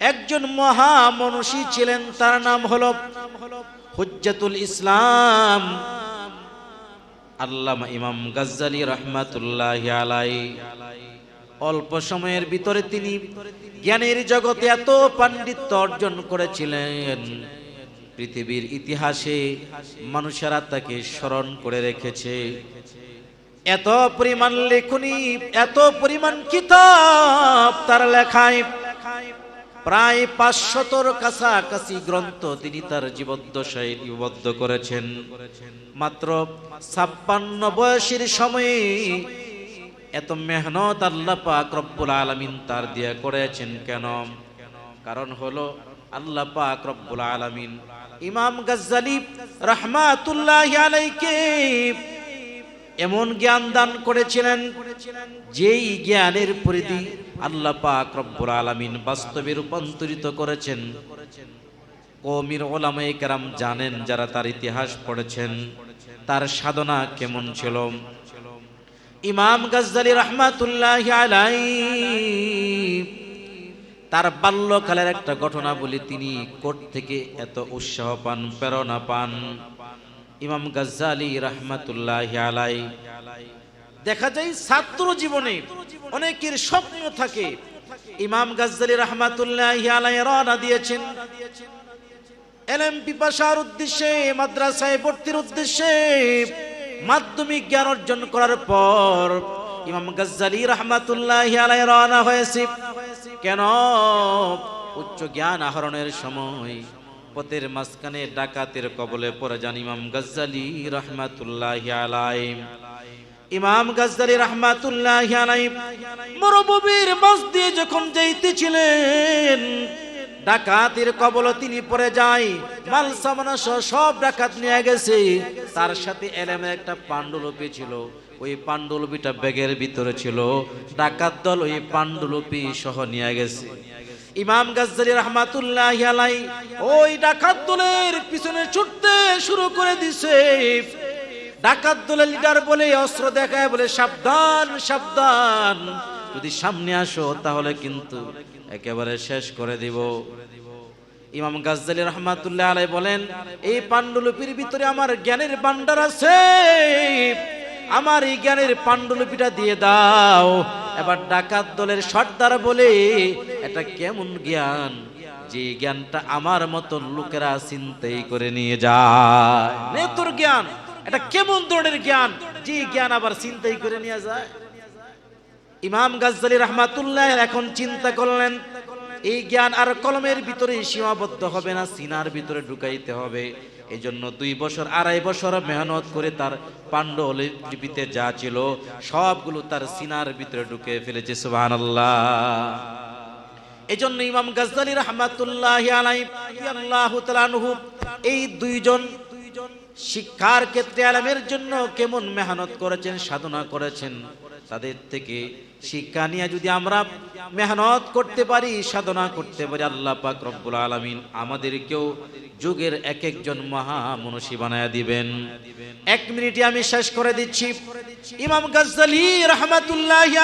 একজন মহা মনীষী ছিলেন তার নাম হল হুজ্জাতুল ইসলাম। আল্লামা ইমাম গাজ্জালি রহমাতুল্লাহ আলাই অল্প সময়ের ভিতরে তিনি জ্ঞানের জগতে এত পাণ্ডিত্য অর্জন করেছিলেন। পৃথিবীর ইতিহাসে মানুষেরা তাকে স্মরণ করে রেখেছে। এত পরিমাণ লেখনী এত পরিমাণ কিতাব তার লেখায় প্রায় পাঁচশতর কাছাকাছি গ্রন্থ তিনি তার জীবদ্দশায় লিপিবদ্ধ করেছেন। মাত্র ছাপ্পান্ন বয়সের সময়ে এত মেহনত আল্লাহ পাক রব্বুল আলামিন তার দিয়ে করেছেন কেন? কারণ হলো আল্লাহ পাক রব্বুল আলামিন ইমাম গাজ্জালি রহমাতুল্লাহ আলাইকে এমন জ্ঞান দান করেছিলেন যেই জ্ঞানের পরিধি আল্লাহ পাক রব্বুল আলামিন বাস্তবে রূপান্তরিত করেছেন। কৌমির ওলামায়ে কেরাম জানেন যারা তার ইতিহাস পড়েছেন, তার সাধনা কেমন ছিল। ইমাম গাজ্জালি রহমাতুল্লাহ আলাই তার বাল্যকালের একটা ঘটনা বলি তিনি কোর্ট থেকে এত উৎসাহ পান, প্রেরণা পান। ইমাম গাজ্জালি রহমাতুল্লাহ আলাই দেখা যায় ছাত্র জীবনে অনেকের স্বপ্ন থাকে। ইমাম গাজ্জালি রহমাতুল্লাহ আলাই রওনা দিয়েছেন। এলএম পিপাসার উদ্দেশ্যে, মাদ্রাসায় ভর্তির উদ্দেশ্যে মাধ্যমিক জ্ঞান অর্জন করার পর ইমাম গাজ্জালি রহমাতুল্লাহ আলাই রওনা হয়েছে। কেন? উচ্চ জ্ঞান আহরণের সময়। পথের মাঝখানে ডাকাতের কবলে পড়ে যান ইমাম গাজ্জালি রহমাতুল্লাহ আলাই ইমাম গাজ্জালি রহমাতুল্লাহ আলাই মাঝ দিয়ে যখন যাইতেছিলেন, ডাকাতের কবল তিনি পড়ে যায় মাল সামানা সব ডাকাত নিয়ে গেছে। তার সাথে এলেমের একটা পাণ্ডুলিপি ছিল, ওই পাণ্ডুলিপিটা ব্যাগের ভিতরে ছিল। ডাকাত দল ওই পাণ্ডুলিপি সহ নিয়ে গেছে। ইমাম গাজ্জালি রহমাতুল্লাহ আলাই ওই ডাকাত দলের পিছনে ছুটতে শুরু করে দিছে। ডাকাত দলের লিডার বলে, অস্ত্র দেখায় বলে, সাবধান সাবধান। যদি সামনে আসো, তাহলে কিন্তু একেবারে শেষ করে দিব। ইমাম গাজ্জালি রহমাতুল্লাহ আলাই বলেন, এই পাণ্ডুলিপির ভিতরে আমার জ্ঞানের ভান্ডার আছে। আমার এই জ্ঞানের পাণ্ডুলিপিটা দিয়ে দাও। এবার ডাকাত দলের সর্দার বলে এটা কেমন জ্ঞান? যে জ্ঞানটা আমার মতো লোকেরা চিন্তাই করে নিয়ে যায়। নে তোর জ্ঞান, এটা কেমন ধরনের জ্ঞান? যে জ্ঞান আবার চিন্তাই করে নিয়ে যায়। ইমাম গাজ্জালি রহমাতুল্লাহ এখন চিন্তা করলেন, এই জ্ঞান আর কলমের ভিতরে সীমাবদ্ধ হবে না, সিনার ভিতরে ঢুকাইতে হবে। এই জন্য দুই বছর, আড়াই বছর মেহনত করে তার পাণ্ডুলিপিতে যা ছিল, সবগুলো তার সিনার ভিতরে ঢুকে ফেলেছে সুবাহ এই জন্য ইমাম গাজ্জালি রহমাতুল্লাহ আলাই আল্লাহ এই দুইজন শিক্ষার ক্ষেত্রে আলামের জন্য কেমন মেহনত করেছেন, সাধনা করেছেন? তাদের থেকে শিক্ষা নিয়ে যদি আমরা মেহনত করতে পারি, সাধনা করতে পারি, আল্লাহ পাক রব্বুল আলামিন আমাদেরকেও যুগের এক একজন মহা মনীষী বানায় দিবেন। এক মিনিটে আমি শেষ করে দিচ্ছি। ইমাম গাজ্জালি রহমাতুল্লাহ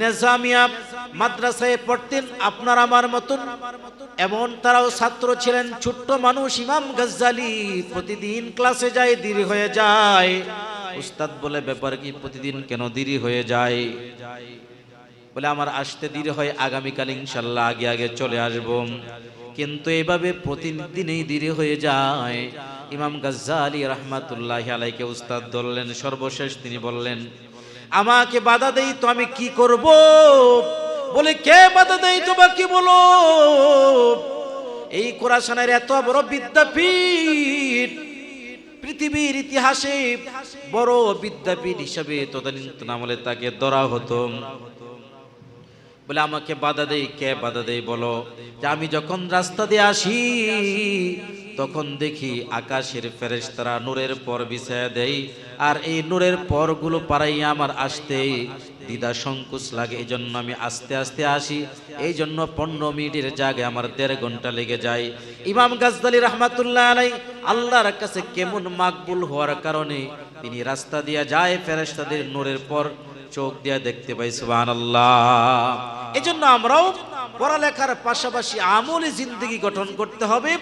নেজামিয়া মাদ্রাসায় পড়তেন, আপনার আমার মতন। এমন তারাও ছাত্র ছিলেন, ছোট্ট মানুষ ইমাম গজ্জালি। প্রতিদিন ক্লাসে যায়, দেরি হয়ে যায়। উস্তাদ বলে, ব্যাপার কি, প্রতিদিন কেন দেরি হয়ে যায়? বলে, আমার আসতে দেরি হয়, আগামীকাল ইনশাল্লাহ আগে আগে চলে আসব। কিন্তু এভাবে প্রতিদিনই দেরি হয়ে যায়। ইমাম গজ্জালি রহমাতুল্লাহ আলাইকে উস্তাদ ধরলেন, সর্বশেষ তিনি বললেন, আমাকে বাধা দেই তো আমি কি করব? বলে, কে বাধা দেই তোমাকে বলো? এই কোরআশানের এত বড় বিদ্যাপীঠ পৃথিবীর ইতিহাসে বড় বিদ্যাপীঠ হিসাবে তদানীন্তন আমলে তাকে ধরা হতো। বলে, আমাকে বাধা দেয়, কে বাধা দেয় বলো? যে আমি যখন রাস্তা দিয়ে আসি, তখন দেখি আকাশের ফেরেশতারা নূরের পর বিছায়া দেয়, আর এই নূরের পরগুলো পারাই আমার আসতে দ্বিধা সংকোচ লাগে এই জন্য আমি আস্তে আস্তে আসি। এই জন্য পনেরো মিনিটের জায়গায় আমার দেড় ঘণ্টা লেগে যায়। ইমাম গাজদালি রহমাতুল্লাহ আলাই আল্লাহর কাছে কেমন মাকবুল হওয়ার কারণে তিনি রাস্তা দিয়ে যায়, ফেরেশতাদের নূরের পর চোখ দিয়ে দেখতে পাই, সুবহানাল্লাহ। এই জন্য আমরাও পড়ালেখার পাশাপাশি আমলি জিন্দগি গঠন করতে হবে।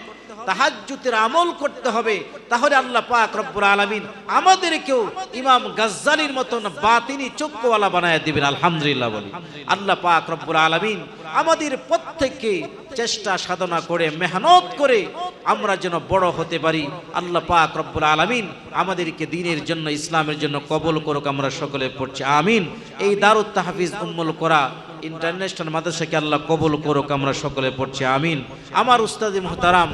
তাহাজ্জুতের আমল করতে হবে, তাহলে আল্লাহ পাক রব্বুল আলামিন আমাদেরকেও ইমাম গাজ্জালির মতন বাতিনি চক্ষুওয়ালা বানায় দিবেন, আলহামদুলিল্লাহ বলি। আল্লাহ পাক রব্বুল আলামিন আমাদের প্রত্যেককে চেষ্টা সাধনা করে, মেহনত করে আমরা যেন বড় হতে পারি। আল্লাহ পাক রব্বুল আলামিন আমাদেরকে দিনের জন্য, ইসলামের জন্য কবল করুক, আমরা সকলে পড়ছি, আমিন। এই দারুত তাহফিজ উম্মুল করা ইন্টারন্যাশনাল মাদ্রাসাকে আল্লাহ কবুল করুক, আমরা সকলে পড়ছি, আমিন। আমার উস্তাদি মুহতারাম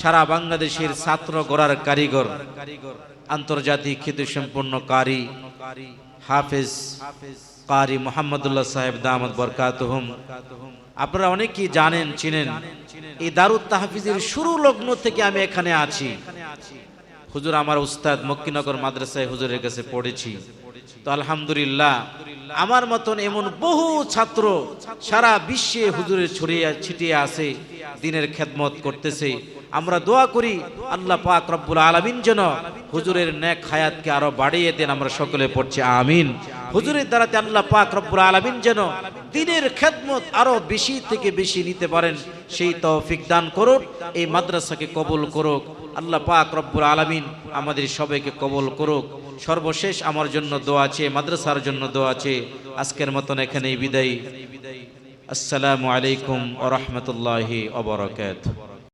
সারা বাংলাদেশের ছাত্র গড়ার কারিগর, আন্তর্জাতিক খ্যাতি সম্পন্ন কারি, হাফেজ কারি মোহাম্মদুল্লাহ সাহেব দামদ বরকাতহুম। আপনারা অনেকেই জানেন, চিনেন, এই দারুত তাহফিজের শুরু লগ্ন থেকে আমি এখানে আছি। হুজুর, আমার উস্তাদ মক্কিনগর মাদ্রাসায় হুজুরের কাছে পড়েছি। তো আলহামদুলিল্লাহ, আমার মতন এমন বহু ছাত্র সারা বিশ্বে হুজুরের ছড়িয়ে ছিটিয়ে আছে, দিনের খেদমত করতেছে। আমরা দোয়া করি, আল্লাহ পাক রব্বুল আলামিন যেন হুজুরের নেক হায়াতকে আরও বাড়িয়ে দেন, আমরা সকলে পড়ছি আমিন। হুজুরের দ্বারাতে আল্লাহ পাক রব্বুল আলামিন যেন দিনের খেদমত আরও বেশি থেকে বেশি নিতে পারেন, সেই তৌফিক দান করুক, এই মাদ্রাসাকে কবুল করুক। আল্লাহ পাক রব্বুল আলামিন আমাদের সবাইকে কবুল করুক। সর্বশেষ আমার জন্য দোয়া আছে, মাদ্রাসার জন্য দোয়া আছে। আজকের মতন এখানেই বিদায়। আসসালামু আলাইকুম ওয়া রাহমাতুল্লাহি ওয়া বারাকাতুহু।